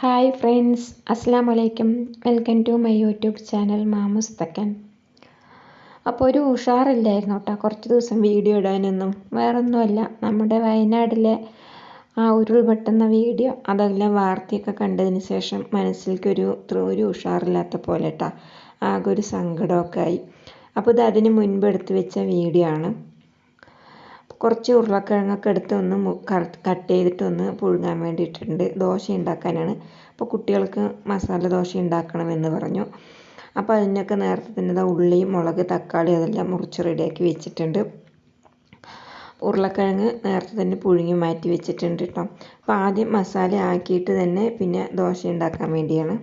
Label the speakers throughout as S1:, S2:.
S1: Hi friends അസ്സാം വലൈക്കും welcome to my YouTube channel മാമുസ്തക്കൻ അപ്പോൾ ഒരു ഉഷാറില്ലായിരുന്നു കേട്ടോ കുറച്ച് ദിവസം വീഡിയോ ഇടാനൊന്നും. വേറൊന്നുമല്ല. നമ്മുടെ വയനാട്ടിലെ ആ ഉരുൾപൊട്ടുന്ന വീഡിയോ അതെല്ലാം വാർത്തയൊക്കെ കണ്ടതിന് ശേഷം മനസ്സിലേക്കൊരു ഒരു ഉഷാറില്ലാത്ത പോലെ കേട്ടോ ആകെ ഒരു സങ്കടമൊക്കെ ആയി. അപ്പോൾ ഇത് അതിന് മുൻപ് എടുത്ത് വെച്ച വീഡിയോ ആണ്. കുറച്ച് ഉരുളക്കിഴങ്ങൊക്കെ എടുത്ത് ഒന്ന് കട്ട് ചെയ്തിട്ട് ഒന്ന് പുഴുങ്ങാൻ വേണ്ടിയിട്ടുണ്ട്. ദോശ ഉണ്ടാക്കാനാണ്. അപ്പോൾ കുട്ടികൾക്ക് മസാല ദോശ ഉണ്ടാക്കണമെന്ന് പറഞ്ഞു. അപ്പോൾ അതിനൊക്കെ നേരത്തെ തന്നെ ഉള്ളി മുളക് തക്കാളി അതെല്ലാം മുറിച്ച് റെഡിയാക്കി വെച്ചിട്ടുണ്ട്. ഉരുളക്കിഴങ്ങ് നേരത്തെ തന്നെ പുഴുങ്ങി മാറ്റി വെച്ചിട്ടുണ്ട് കേട്ടോ അപ്പോൾ ആദ്യം മസാല ആക്കിയിട്ട് തന്നെ പിന്നെ ദോശ ഉണ്ടാക്കാൻ വേണ്ടിയാണ്.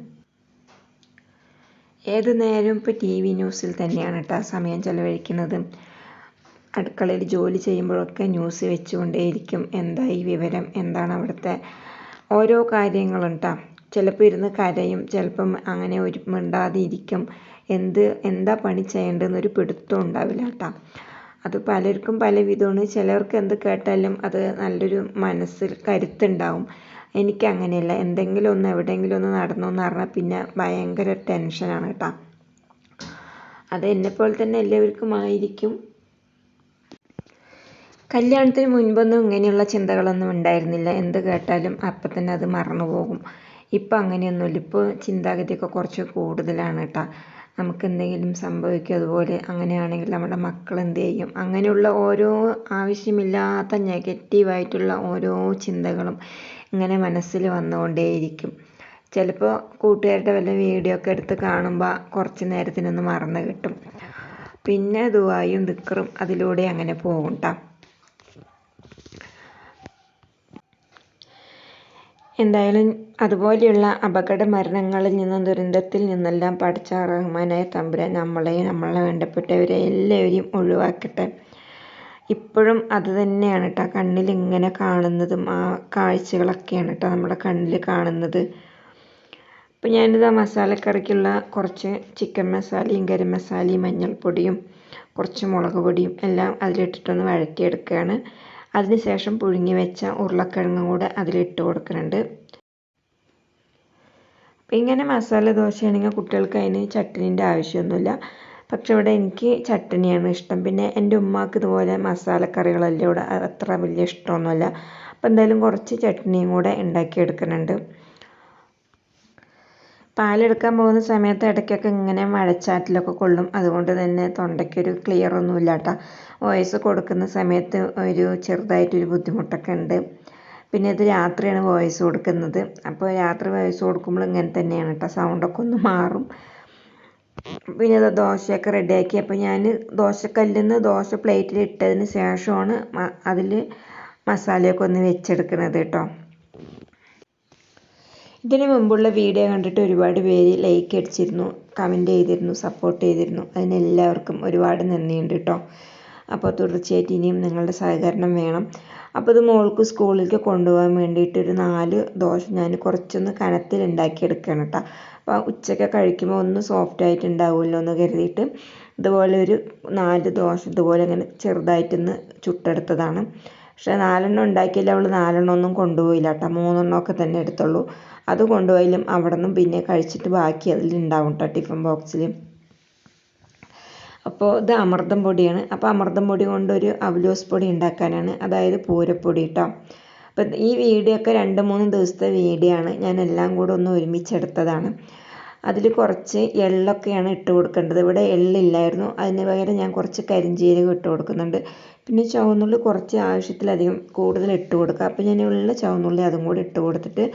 S1: ഏത് നേരവും ഇപ്പോൾ ടി വി ന്യൂസിൽ തന്നെയാണ് കേട്ടോ സമയം ചിലവഴിക്കുന്നത്. അടുക്കളയിൽ ജോലി ചെയ്യുമ്പോഴൊക്കെ ന്യൂസ് വെച്ചുകൊണ്ടേയിരിക്കും. എന്താ ഈ വിവരം? എന്താണ് അവിടുത്തെ ഓരോ കാര്യങ്ങളും കേട്ടോ ചിലപ്പോൾ ഇരുന്ന് കരയും ചിലപ്പം അങ്ങനെ ഒരു മിണ്ടാതെ ഇരിക്കും എന്ത് എന്താ പണി ചെയ്യേണ്ടതെന്നൊരു പിടുത്തം ഉണ്ടാവില്ല കേട്ടോ അത് പലർക്കും പല വിധമാണ് ചിലർക്ക് എന്ത് കേട്ടാലും അത് നല്ലൊരു മനസ്സിൽ കരുത്തുണ്ടാവും. എനിക്ക് അങ്ങനെയല്ല. എന്തെങ്കിലും ഒന്ന് എവിടെയെങ്കിലും ഒന്ന് നടന്നു എന്ന് പറഞ്ഞാൽ പിന്നെ ഭയങ്കര ടെൻഷനാണ് കേട്ടോ അത് എന്നെപ്പോലെ തന്നെ എല്ലാവർക്കും ആയിരിക്കും. കല്യാണത്തിന് മുൻപൊന്നും ഇങ്ങനെയുള്ള ചിന്തകളൊന്നും ഉണ്ടായിരുന്നില്ല. എന്ത് കേട്ടാലും അപ്പം തന്നെ അത് മറന്നു പോകും. ഇപ്പം അങ്ങനെയൊന്നുമില്ല. ഇപ്പോൾ ചിന്താഗതിയൊക്കെ കുറച്ച് കൂടുതലാണ് കേട്ടോ. നമുക്ക് എന്തെങ്കിലും സംഭവിക്കും അതുപോലെ അങ്ങനെയാണെങ്കിൽ നമ്മുടെ മക്കൾ എന്ത് ചെയ്യും? അങ്ങനെയുള്ള ഓരോ ആവശ്യമില്ലാത്ത നെഗറ്റീവായിട്ടുള്ള ഓരോ ചിന്തകളും ഇങ്ങനെ മനസ്സിൽ വന്നുകൊണ്ടേയിരിക്കും. ചിലപ്പോൾ കൂട്ടുകാരുടെ വല്ല വീഡിയോ ഒക്കെ എടുത്ത് കാണുമ്പോൾ കുറച്ച് നേരത്തിനൊന്ന് മറന്നു കിട്ടും. പിന്നെ ദുവായും ദിക്കറും അതിലൂടെ അങ്ങനെ പോകും കേട്ടോ. എന്തായാലും അതുപോലെയുള്ള അപകട മരണങ്ങളിൽ നിന്നും ദുരന്തത്തിൽ നിന്നെല്ലാം പഠിച്ച റഹ്മാനായ തമ്പുരാൻ നമ്മളെയും നമ്മളെ വേണ്ടപ്പെട്ടവരെ എല്ലാവരെയും ഒഴിവാക്കട്ടെ. ഇപ്പോഴും അത് തന്നെയാണ് കേട്ടോ കണ്ണിൽ ഇങ്ങനെ കാണുന്നതും ആ കാഴ്ചകളൊക്കെയാണ് കേട്ടോ നമ്മുടെ കണ്ണിൽ കാണുന്നത്. അപ്പോൾ ഞാനിത് ആ മസാലക്കറിക്കുള്ള കുറച്ച് ചിക്കൻ മസാലയും ഗരം മസാലയും മഞ്ഞൾപ്പൊടിയും കുറച്ച് മുളക് പൊടിയും എല്ലാം അതിലിട്ടിട്ടൊന്ന് വഴറ്റിയെടുക്കുകയാണ്. അതിനുശേഷം പുഴുങ്ങി വെച്ച ഉരുളക്കിഴങ്ങും കൂടെ അതിലിട്ട് കൊടുക്കുന്നുണ്ട്. അപ്പം ഇങ്ങനെ മസാല ദോശയാണെങ്കിൽ കുട്ടികൾക്ക് അതിന് ചട്ടിനീന്റെ ആവശ്യമൊന്നുമില്ല. പക്ഷെ ഇവിടെ എനിക്ക് ചട്ടണിയാണ് ഇഷ്ടം. പിന്നെ എന്റെ ഉമ്മാക്ക് ഇതുപോലെ മസാലക്കറികളെല്ലാം ഇവിടെ അത്ര വലിയ ഇഷ്ടമൊന്നുമല്ല. അപ്പോൾ എന്തായാലും കുറച്ച് ചട്നിയും കൂടെ ഉണ്ടാക്കിയെടുക്കുന്നുണ്ട്. പാലെടുക്കാൻ പോകുന്ന സമയത്ത് ഇടയ്ക്കൊക്കെ ഇങ്ങനെ മഴച്ചാറ്റിലൊക്കെ കൊള്ളും. അതുകൊണ്ട് തന്നെ തൊണ്ടയ്ക്കൊരു ക്ലിയർ ഒന്നും കേട്ടോ വോയിസ് കൊടുക്കുന്ന സമയത്ത് ഒരു ചെറുതായിട്ടൊരു ബുദ്ധിമുട്ടൊക്കെ ഉണ്ട്. പിന്നെ ഇത് രാത്രിയാണ് വോയിസ് കൊടുക്കുന്നത്. അപ്പോൾ രാത്രി വോയിസ് കൊടുക്കുമ്പോൾ ഇങ്ങനെ തന്നെയാണ് കേട്ടോ സൗണ്ടൊക്കെ ഒന്ന് മാറും. പിന്നെ ഇത് ദോശയൊക്കെ റെഡിയാക്കി അപ്പോൾ ഞാൻ ദോശക്കല്ലിൽ നിന്ന് ദോശ പ്ലേറ്റിൽ ഇട്ടതിന് ശേഷമാണ് അതിൽ മസാലയൊക്കെ ഒന്ന് വെച്ചെടുക്കുന്നത് കേട്ടോ. ഇതിന് മുമ്പുള്ള വീഡിയോ കണ്ടിട്ട് ഒരുപാട് പേര് ലൈക്ക് അടിച്ചിരുന്നു കമന്റ് ചെയ്തിരുന്നു സപ്പോർട്ട് ചെയ്തിരുന്നു. അതിനെല്ലാവർക്കും ഒരുപാട് നന്ദിയുണ്ട് കേട്ടോ അപ്പോൾ തുടർച്ചയായിട്ട് ഇനിയും നിങ്ങളുടെ സഹകരണം വേണം. അപ്പോൾ ഇത് മോൾക്ക് സ്കൂളിലേക്ക് കൊണ്ടുപോകാൻ വേണ്ടിയിട്ട് ഒരു നാല് ദോശ ഞാൻ കുറച്ചൊന്ന് കനത്തിൽ ഉണ്ടാക്കിയെടുക്കുകയാണ് കേട്ടോ അപ്പോൾ ഉച്ചയ്ക്ക് കഴിക്കുമ്പോൾ ഒന്ന് സോഫ്റ്റ് ആയിട്ട് ഉണ്ടാവുമല്ലോ എന്ന് കരുതിയിട്ട് ഇതുപോലെ ഒരു നാല് ദോശ ഇതുപോലെ ഇങ്ങനെ ചെറുതായിട്ടൊന്ന് ചുട്ടെടുത്തതാണ്. പക്ഷേ നാലെണ്ണം ഉണ്ടാക്കിയില്ല അവൾ നാലെണ്ണം ഒന്നും കൊണ്ടുപോയില്ല കേട്ടോ. മൂന്നെണ്ണമൊക്കെ തന്നെ എടുത്തുള്ളൂ. അത് കൊണ്ടുപോയാലും അവിടെ നിന്നും പിന്നെ കഴിച്ചിട്ട് ബാക്കി അതിലുണ്ടാവും കേട്ടോ ടിഫിൻ ബോക്സിൽ. അപ്പോൾ ഇത് അമൃതം പൊടിയാണ്. അപ്പോൾ അമൃതം പൊടി കൊണ്ടൊരു അവലോസ് പൊടി ഉണ്ടാക്കാനാണ്. അതായത് പൂരപ്പൊടി കേട്ടോ. അപ്പം ഈ വീഡിയോ ഒക്കെ രണ്ട് മൂന്ന് ദിവസത്തെ വീഡിയോ ആണ്. ഞാൻ എല്ലാം കൂടെ ഒന്ന് ഒരുമിച്ചെടുത്തതാണ്. അതിൽ കുറച്ച് എള്ളൊക്കെയാണ് ഇട്ട് കൊടുക്കേണ്ടത്. ഇവിടെ എള്ളില്ലായിരുന്നു. അതിന് പകരം ഞാൻ കുറച്ച് കരിഞ്ചീരകം ഇട്ട് കൊടുക്കുന്നുണ്ട്. പിന്നെ ചുവന്നുള്ളി കുറച്ച് ആവശ്യത്തിലധികം കൂടുതൽ ഇട്ട് കൊടുക്കുക. അപ്പോൾ ഞാൻ ഉള്ള ചുവന്നുള്ളി അതും കൂടി ഇട്ട് കൊടുത്തിട്ട്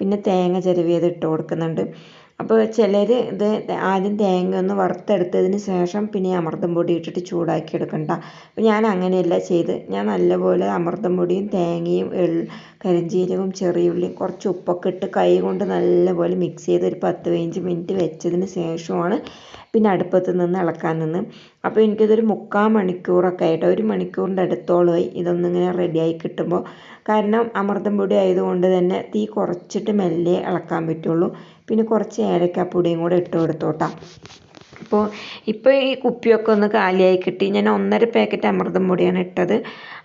S1: പിന്നെ തേങ്ങ ചിരവിയത് ഇട്ട് കൊടുക്കുന്നുണ്ട്. അപ്പോൾ ചിലർ ഇത് ആദ്യം തേങ്ങ ഒന്ന് വറുത്തെടുത്തതിന് ശേഷം പിന്നെ അമൃതം പൊടി ഇട്ടിട്ട് ചൂടാക്കി എടുക്കണ്ട. അപ്പോൾ ഞാൻ അങ്ങനെയല്ല ചെയ്ത്. ഞാൻ നല്ലപോലെ അമൃതം പൊടിയും തേങ്ങയും കരിഞ്ചീരകവും ചെറിയുള്ളിയും കുറച്ച് ഉപ്പൊക്കെ ഇട്ട് കൈ കൊണ്ട് നല്ലപോലെ മിക്സ് ചെയ്ത് ഒരു പത്ത് പതിനഞ്ച് മിനിറ്റ് വെച്ചതിന് ശേഷമാണ് പിന്നെ അടുപ്പത്ത് നിന്ന് ഇളക്കാൻ നിന്ന്. അപ്പോൾ എനിക്കിതൊരു മുക്കാൽ മണിക്കൂറൊക്കെ ആയിട്ട് ഒരു മണിക്കൂറിന്റെ അടുത്തോളമായി ഇതൊന്നിങ്ങനെ റെഡിയായി കിട്ടുമ്പോൾ കാരണം അമൃതം പൊടി ആയതുകൊണ്ട് തന്നെ തീ കുറച്ചിട്ട് മെല്ലെ ഇളക്കാൻ പറ്റുള്ളൂ. പിന്നെ കുറച്ച് ഏലക്കാപ്പൊടിയും കൂടെ ഇട്ട് കൊടുത്തോട്ടാ. അപ്പോൾ ഇപ്പോൾ ഈ കുപ്പിയൊക്കെ ഒന്ന് കാലിയായി കിട്ടി. ഞാൻ ഒന്നര പാക്കറ്റ് അമൃതം പൊടിയാണ് ഇട്ടത്.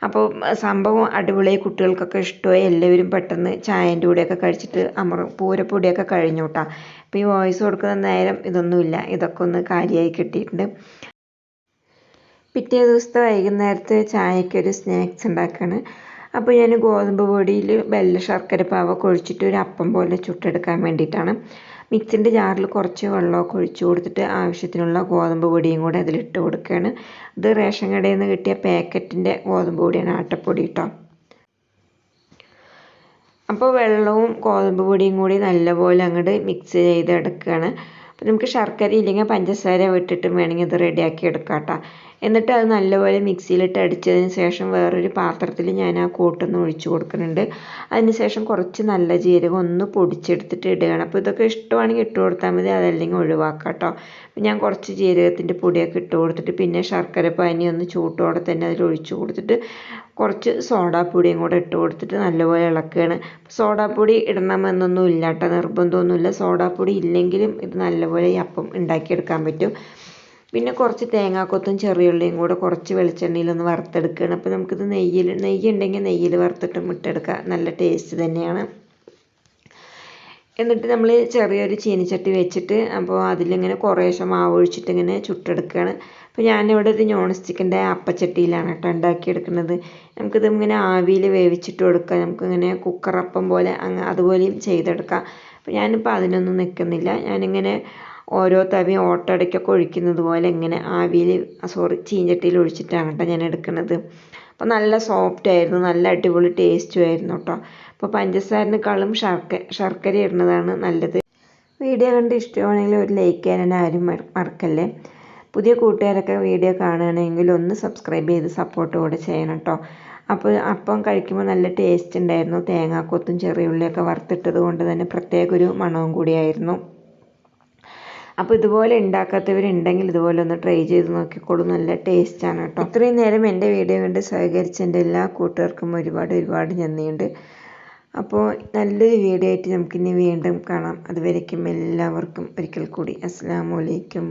S1: അപ്പോൾ സംഭവം അടിപൊളിയായി. കുട്ടികൾക്കൊക്കെ ഇഷ്ടമായി. എല്ലാവരും പെട്ടെന്ന് ചായന്റെ കൂടെയൊക്കെ കഴിച്ചിട്ട് അമൃ പൂരപ്പൊടിയൊക്കെ കഴിഞ്ഞു കേട്ടോ അപ്പോൾ ഈ വോയിസ് കൊടുക്കുന്ന നേരം ഇതൊന്നുമില്ല. ഇതൊക്കെ ഒന്ന് കാലിയായി കിട്ടിയിട്ടുണ്ട്. പിറ്റേ ദിവസത്തെ വൈകുന്നേരത്തെ ചായക്കൊരു സ്നാക്സ് ഉണ്ടാക്കുകയാണ് അപ്പോൾ ഞാൻ ഗോതമ്പ് പൊടിയിൽ വെല്ല ശർക്കര പാവ കൊഴിച്ചിട്ട് ഒരു അപ്പം പോലെ ചുട്ടെടുക്കാൻ വേണ്ടിയിട്ടാണ്. മിക്സിന്റെ ജാറിൽ കുറച്ച് വെള്ളമൊക്കെ ഒഴിച്ച് കൊടുത്തിട്ട് ആവശ്യത്തിനുള്ള ഗോതമ്പ് പൊടിയും കൂടെ അതിലിട്ട് കൊടുക്കുകയാണ്. ഇത് റേഷൻ കടയിൽ നിന്ന് കിട്ടിയ പാക്കറ്റിന്റെ ഗോതമ്പ് പൊടിയാണ് ആട്ടപ്പൊടി കേട്ടോ അപ്പോൾ വെള്ളവും ഗോതമ്പ് പൊടിയും കൂടി നല്ലപോലെ അങ്ങോട്ട് മിക്സ് ചെയ്തെടുക്കുകയാണ്. അപ്പോൾ നമുക്ക് ശർക്കര ഇല്ലെങ്കിൽ പഞ്ചസാര വിട്ടിട്ടും വേണമെങ്കിൽ ഇത് റെഡിയാക്കി എടുക്കാം കേട്ടോ എന്നിട്ട് അത് നല്ലപോലെ മിക്സിയിലിട്ട് അടിച്ചതിന് ശേഷം വേറൊരു പാത്രത്തിൽ ഞാൻ ആ കൂട്ടൊന്ന് ഒഴിച്ച് കൊടുക്കുന്നുണ്ട്. അതിന് ശേഷം കുറച്ച് നല്ല ജീരകം ഒന്ന് പൊടിച്ചെടുത്തിട്ട് ഇടുകയാണ്. അപ്പോൾ ഇതൊക്കെ ഇഷ്ടമാണെങ്കിൽ ഇട്ട് കൊടുത്താൽ മതി അതല്ലെങ്കിൽ ഒഴിവാക്കാം കേട്ടോ. ഞാൻ കുറച്ച് ജീരകത്തിന്റെ പൊടിയൊക്കെ ഇട്ട് കൊടുത്തിട്ട് പിന്നെ ശർക്കര പാനി ഒന്ന് ചൂട്ടോടെ തന്നെ അതിൽ ഒഴിച്ച് കൊടുത്തിട്ട് കുറച്ച് സോഡാപ്പൊടിയും കൂടെ ഇട്ട് കൊടുത്തിട്ട് നല്ലപോലെ ഇളക്കുകയാണ്. സോഡാപ്പൊടി ഇടണമെന്നൊന്നും ഇല്ല നിർബന്ധമൊന്നുമില്ല. സോഡാപ്പൊടി ഇല്ലെങ്കിലും ഇത് നല്ലപോലെ ഈ അപ്പം ഉണ്ടാക്കിയെടുക്കാൻ പറ്റും. പിന്നെ കുറച്ച് തേങ്ങാക്കൊത്തും ചെറിയുള്ളിയും കൂടെ കുറച്ച് വെളിച്ചെണ്ണയിലൊന്ന് വറുത്തെടുക്കുകയാണ് അപ്പോൾ നമുക്കിത് നെയ്യിൽ നെയ്യ് ഉണ്ടെങ്കിൽ നെയ്യിൽ വറുത്തിട്ട് മുട്ടെടുക്കാം. നല്ല ടേസ്റ്റ് തന്നെയാണ്. എന്നിട്ട് നമ്മൾ ചെറിയൊരു ചീനിച്ചട്ടി വെച്ചിട്ട് അപ്പോൾ അതിലിങ്ങനെ കുറേശ്ശെ മാവ് ഒഴിച്ചിട്ട് ഇങ്ങനെ ചുട്ടെടുക്കുകയാണ് അപ്പോൾ ഞാനിവിടെ ഒരു നോൺ സ്റ്റിക്കിന്റെ അപ്പച്ചട്ടിയിലാണ് കേട്ടോ ഉണ്ടാക്കിയെടുക്കുന്നത്. നമുക്കിത് ഇങ്ങനെ ആവിയിൽ വേവിച്ചിട്ട് കൊടുക്കാം. നമുക്കിങ്ങനെ കുക്കറപ്പം പോലെ അങ്ങ് അതുപോലെയും ചെയ്തെടുക്കാം. അപ്പോൾ ഞാനിപ്പോൾ അതിനൊന്നും നിൽക്കുന്നില്ല. ഞാനിങ്ങനെ ഓരോ തവി ഓട്ടടയ്ക്കൊക്കെ ഒഴിക്കുന്നത് പോലെ ഇങ്ങനെ ആവിയിൽ സോറി ചീഞ്ചട്ടിയിൽ ഒഴിച്ചിട്ടാണ് കേട്ടോ ഞാൻ എടുക്കുന്നത്. അപ്പോൾ നല്ല സോഫ്റ്റ് ആയിരുന്നു നല്ല അടിപൊളി ടേസ്റ്റും ആയിരുന്നു കേട്ടോ. അപ്പോൾ പഞ്ചസാരനേക്കാളും ശർക്ക ശർക്കര ഇടുന്നതാണ് നല്ലത്. വീഡിയോ കണ്ട് ഇഷ്ടമാണെങ്കിൽ ഒരു ലൈക്ക് ചെയ്യാൻ ആരും മറക്കല്ലേ? പുതിയ കൂട്ടുകാരൊക്കെ വീഡിയോ കാണുകയാണെങ്കിൽ ഒന്ന് സബ്സ്ക്രൈബ് ചെയ്ത് സപ്പോർട്ട് കൂടെ ചെയ്യണം കേട്ടോ. അപ്പോൾ അപ്പം കഴിക്കുമ്പോൾ നല്ല ടേസ്റ്റ് ഉണ്ടായിരുന്നു. തേങ്ങാക്കൊത്തും ചെറിയുള്ളിയൊക്കെ വറുത്തിട്ടത് കൊണ്ട് തന്നെ പ്രത്യേക ഒരു മണവും കൂടിയായിരുന്നു അപ്പോൾ ഇതുപോലെ ഉണ്ടാക്കാത്തവരുണ്ടെങ്കിൽ ഇതുപോലെ ഒന്ന് ട്രൈ ചെയ്ത് നോക്കിക്കോളൂ. നല്ല ടേസ്റ്റാണ് കേട്ടോ ഇത്രയും നേരം എന്റെ വീഡിയോ കണ്ട് സഹകരിച്ച എന്റെ എല്ലാ കൂട്ടുകാർക്കും ഒരുപാട് ഒരുപാട് നന്ദിയുണ്ട്. അപ്പോൾ നല്ലൊരു വീഡിയോ ആയിട്ട് നമുക്കിനി വീണ്ടും കാണാം. അതുവരേക്കും എല്ലാവർക്കും ഒരിക്കൽ കൂടി. അസ്സാം വലൈക്കും